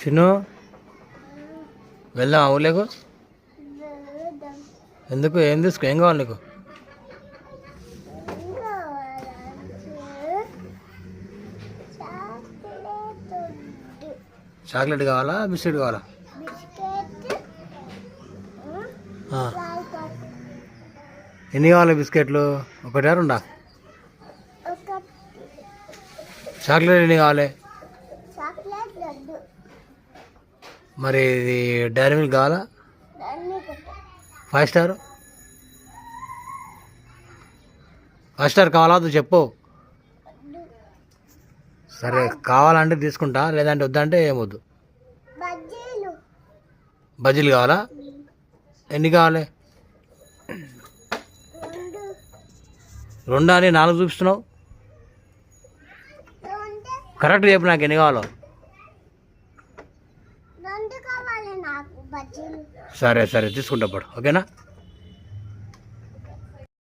చిన్ను వెళ్దాం ఊళ్ళకు ఎందుకు? ఏం తీసుకో ఏం కావాలి నీకు? చాక్లెట్ కావాలా బిస్కెట్ కావాలా? ఎన్ని కావాలి బిస్కెట్లు? ఒకటా రెండా? చాక్లెట్ ఎన్ని కావాలి చాక్లెట్ లడ్డు మరి ఇది డైరీ మిల్క్ కావాలా? Five Star. ఫైవ్ స్టార్ కావాలా చెప్పు. సరే కావాలంటే తీసుకుంటా లేదంటే వద్దంటే ఏమొద్దు బజ్జీలు. కావాలా? ఎన్ని కావాలి? రెండు. అని నాలుగు చూపిస్తున్నావు. కరెక్ట్ చెప్పు నాకు ఎన్ని కావాలో రెండు కావాలి నాకు బజ్జీలు సరే సరే తీసుకుంటా పడు ఓకేనా?